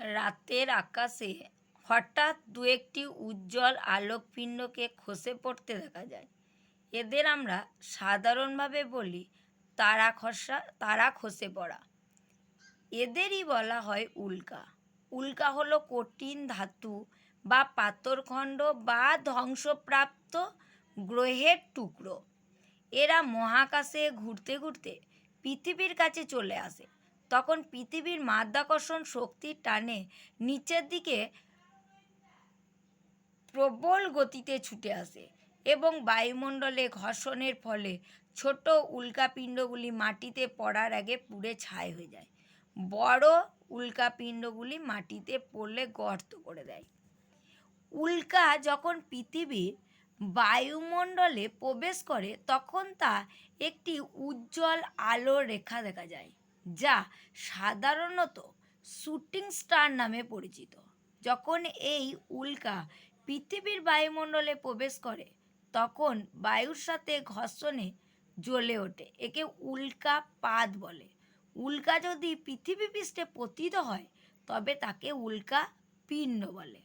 রাতের আকাশে হঠাৎ দু একটি উজ্জ্বল আলোকপিণ্ডকে খসে পড়তে দেখা যায়। এদের আমরা সাধারণভাবে বলি তারা খসা, তারা খসে পড়া। এদেরই বলা হয় উল্কা। উল্কা হলো কঠিন ধাতু বা পাথরখণ্ড বা ধ্বংসপ্রাপ্ত গ্রহের টুকরো। এরা মহাকাশে ঘুরতে ঘুরতে পৃথিবীর কাছে চলে আসে। তখন পৃথিবীর মাধ্যাকর্ষণ শক্তির টানে নিচের দিকে প্রবল গতিতে ছুটে আসে এবং বায়ুমণ্ডলে ঘর্ষণের ফলে ছোট উল্কাপিণ্ডগুলি মাটিতে পড়ার আগে পুড়ে ছাই হয়ে যায়। বড় উল্কাপিণ্ডগুলি মাটিতে পড়লে গর্ত করে দেয়। উল্কা যখন পৃথিবীর বায়ুমণ্ডলে প্রবেশ করে, তখন তা একটি উজ্জ্বল আলোর রেখা দেখা যায়। যা সাধারণত শুটিং স্টার নামে পরিচিত। যখন এই উল্কা পৃথিবীর বায়ুমণ্ডলে প্রবেশ করে, তখন বায়ুর সাথে ঘর্ষণে জ্বলে ওঠে, একে উল্কাপাত বলে। উল্কা যদি পৃথিবী পৃষ্ঠে পতিত হয়, তবে তাকে উল্কা পিণ্ড বলে।